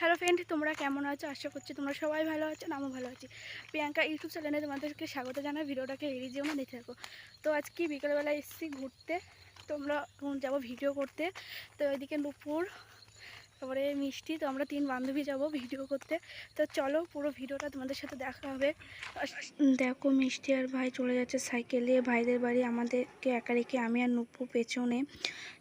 Hello friend, তোমরা কেমন আছো? আশা করছি তোমরা সবাই ভালো আছো, আমিও ভালো আছি। প্রিয়াঙ্কা ইউটিউব চ্যানেলে তোমাদেরকে স্বাগত জানাই, ভিডিওটাকে এড়িয়ে যেও না দেখে থাকো। তো আজকে বিকেলবেলা এসেছি ঘুরতে, তোমরা যাব ভিডিও করতে। তো এদিকে নুপুর তারপরে মিষ্টি, তো আমরা তিন বান্ধবী যাব ভিডিও করতে। তো চলো পুরো ভিডিওটা তোমাদের সাথে দেখা হবে। দেখো মিষ্টি আর ভাই চলে যাচ্ছে সাইকেলে। ভাইদের বাড়ি আমাদেরকে একা রেখে আমি আর নুপু পেছনে।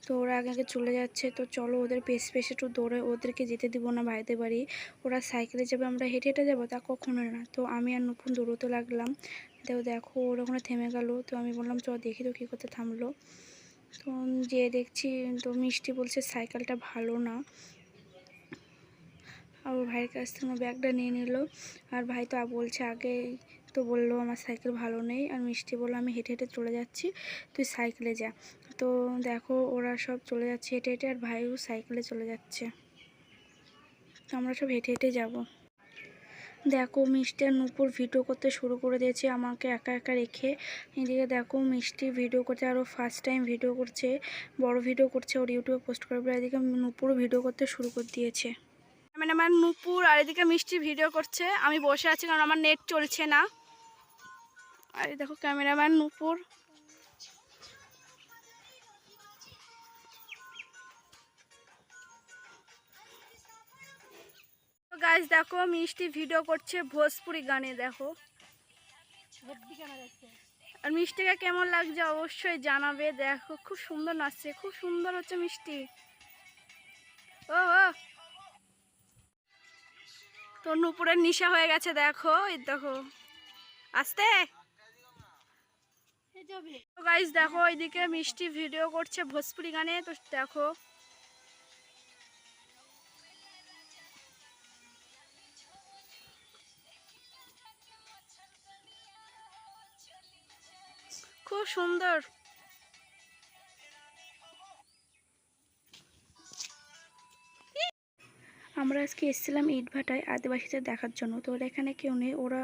তো ওরা আগে আগে চলে যাচ্ছে। তো চলো ওদের পেস পেসে একটু দৌড়ে ওদেরকে যেতে দিব না ভাইদের বাড়ি। ওরা সাইকেলে যাবে, আমরা হেঁটে হেঁটে যাব, তা কখনো না। তো আমি আর নুপুন দৌড়তে লাগলাম। তো দেখো ওরা ওখানে থেমে গেল। তো আমি বললাম চ দেখি তো কী করতে থামলো। তো যে দেখছি, তো মিষ্টি বলছে, সাইকেলটা ভালো না। ওর ভাইয়ের কাছ থেকে ব্যাগটা নিয়ে নিল। আর ভাই তো বলছে আগে তো বলল, আমার সাইকেল ভালো নেই। আর মিষ্টি বলল, আমি হেঁটে হেঁটে চলে যাচ্ছি, তুই সাইকেলে যা। তো দেখো ওরা সব চলে যাচ্ছে হেঁটে হেঁটে, আর ভাইও সাইকেলে চলে যাচ্ছে। তো আমরা সব হেঁটে হেঁটে যাব। দেখো মিষ্টি আর নূপুর ভিডিও করতে শুরু করে দিয়েছে আমাকে একা একা রেখে। এদিকে দেখো মিষ্টি ভিডিও করছে, আরও ফার্স্ট টাইম ভিডিও করছে, বড় ভিডিও করছে, ওর ইউটিউবে পোস্ট করবে। এদিকে নূপুরও ভিডিও করতে শুরু করে দিয়েছে। মানে আমার নূপুর আর এদিকে মিষ্টি ভিডিও করছে। আমি বসে আছি কারণ আমার নেট চলছে না। আর দেখো ক্যামেরাম্যান নূপুর। গাছ দেখো, মিষ্টি ভিডিও করছে ভোজপুরি গানে, দেখো। আর মিষ্টিকে কেমন লাগছে অবশ্যই জানাবে। দেখো, খুব সুন্দর নাচছে, খুব সুন্দর হচ্ছে মিষ্টি। ও ও। তো নুপুরের নিশা হয়ে গেছে, দেখো, এই দেখো। আসতে। দেখো ওইদিকে মিষ্টি ভিডিও করছে ভোজপুরি গানে, তো দেখো। খুব সুন্দর। আমরা আজকে এসেছিলাম ইটভাটায় আদিবাসীদের দেখার জন্য। তো এখানে কেউ নেই, ওরা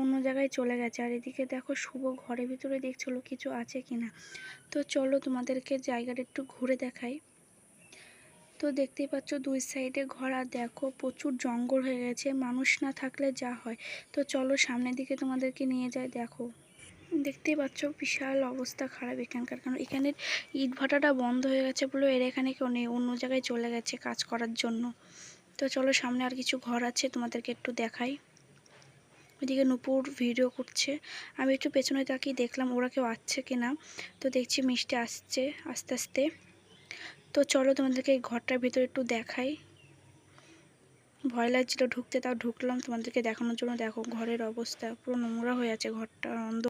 অন্য জায়গায় চলে গেছে। আর এদিকে দেখো শুভ ঘরের ভিতরে দেখছিল কিছু আছে কিনা। তো চলো তোমাদেরকে জায়গাটা একটু ঘুরে দেখাই। তো দেখতেই পাচ্ছ দুই সাইডে ঘর, আর দেখো প্রচুর জঙ্গল হয়ে গেছে। মানুষ না থাকলে যা হয়। তো চলো সামনের দিকে তোমাদেরকে নিয়ে যায় দেখো। দেখতেই পাচ্ছ বিশাল অবস্থা খারাপ এখানকার। কারণ এখানের ইট ভাটাটা বন্ধ হয়ে গেছে বলে এর এখানে কেউ নেই, অন্য জায়গায় চলে গেছে কাজ করার জন্য। তো চলো সামনে আর কিছু ঘর আছে, তোমাদেরকে একটু দেখাই। ওইদিকে নুপুর ভিডিও করছে। আমি একটু পেছনে তাকিয়ে দেখলাম ওরা কেউ আসছে কিনা। তো দেখছি মিষ্টি আসছে আস্তে আস্তে। তো চলো তোমাদেরকে এই ঘরটার ভিতরে একটু দেখাই। ভয় লাগছিল ঢুকতে, তাও ঢুকলাম। তোমাদেরকে দেখানোর জন্য দেখো ঘরের অবস্থা। পুরো নোংরা হয়ে আছে ঘরটা, অন্ধ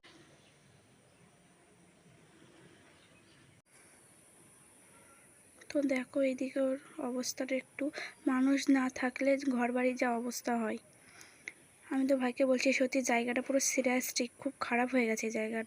তো দেখো এদিকে ওর অবস্থাটা একটু। মানুষ না থাকলে ঘর বাড়ির যা অবস্থা হয়। আমি তো ভাইকে বলছি, সত্যি জায়গাটা পুরো সিরিয়াসলি খুব খারাপ হয়ে গেছে জায়গাটা।